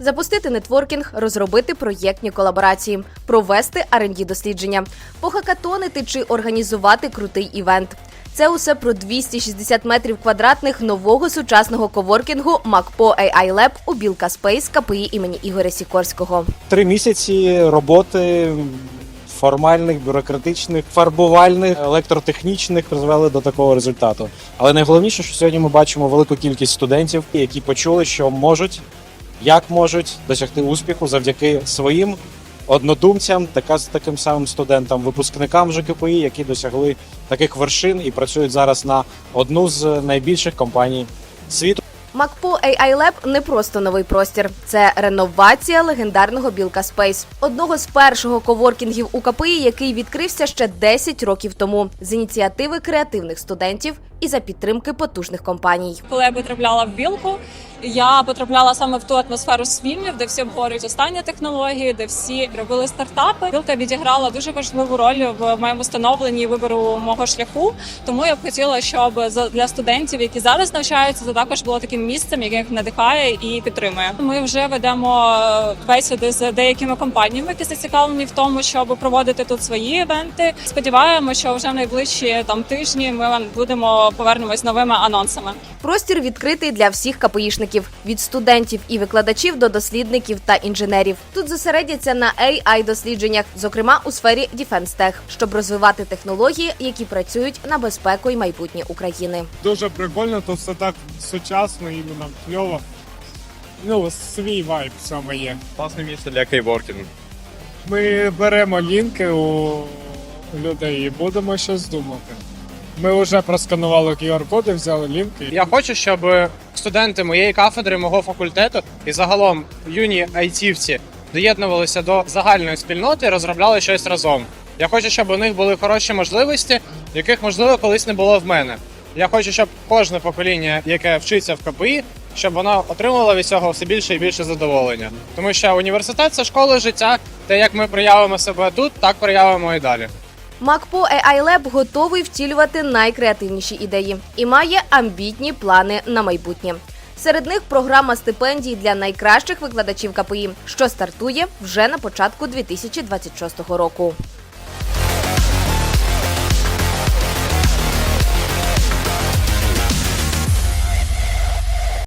запустити нетворкінг, розробити проєктні колаборації, провести rd дослідження, похакатонити чи організувати крутий івент. Це усе про 260 метрів квадратних нового сучасного коворкінгу МакПо AI Lab у Білка Спейс КПІ імені Ігоря Сікорського. Три місяці роботи формальних, бюрократичних, фарбувальних, електротехнічних призвели до такого результату. Але найголовніше, що сьогодні ми бачимо велику кількість студентів, які почули, що можуть, як можуть досягти успіху завдяки своїм однодумцям, така з таким самим студентам, випускникам ЖКПІ, які досягли таких вершин і працюють зараз на одну з найбільших компаній світу. МакПо AI Lab – не просто новий простір, це реновація легендарного Білка Спейс, одного з першого коворкінгів у КПІ, який відкрився ще 10 років тому. З ініціативи креативних студентів і за підтримки потужних компаній. Коли я потрапляла в білку, я потрапляла саме в ту атмосферу свімів, де всі обговорюють останні технології, де всі робили стартапи. Білка відіграла дуже важливу роль в моєму становленні вибору мого шляху. Тому я б хотіла, щоб для студентів, які зараз навчаються, це також було таким місцем, яке їх надихає і підтримує. Ми вже ведемо е, бесіди з деякими компаніями, які зацікавлені в тому, щоб проводити тут свої івенти. Сподіваємося, що вже в найближчі там тижні ми вам повернемось новими анонсами. Простір відкритий для всіх КПІшників – від студентів і викладачів до дослідників та інженерів. Тут зосередяться на AI дослідженнях, зокрема у сфері Defense Tech, щоб розвивати технології, які працюють на безпеку і майбутнє України. дуже прикольно, то все так сучасно, іменно кльово. Ну, свій вайб цьому є. Класне місце для кейворкінгу. Ми беремо лінки у людей і будемо щось думати. Ми вже просканували QR-коди, взяли лінки. Я хочу, щоб студенти моєї кафедри, мого факультету і загалом юні айтівці доєднувалися до загальної спільноти і розробляли щось разом. Я хочу, щоб у них були хороші можливості, яких можливо колись не було в мене. Я хочу, щоб кожне покоління, яке вчиться в КПІ, щоб воно отримувало від цього все більше і більше задоволення. Тому що університет це школа життя. Те, як ми проявимо себе тут, так проявимо і далі. МакПо AI Lab готовий втілювати найкреативніші ідеї і має амбітні плани на майбутнє. Серед них програма стипендій для найкращих викладачів КПІ, що стартує вже на початку 2026 року.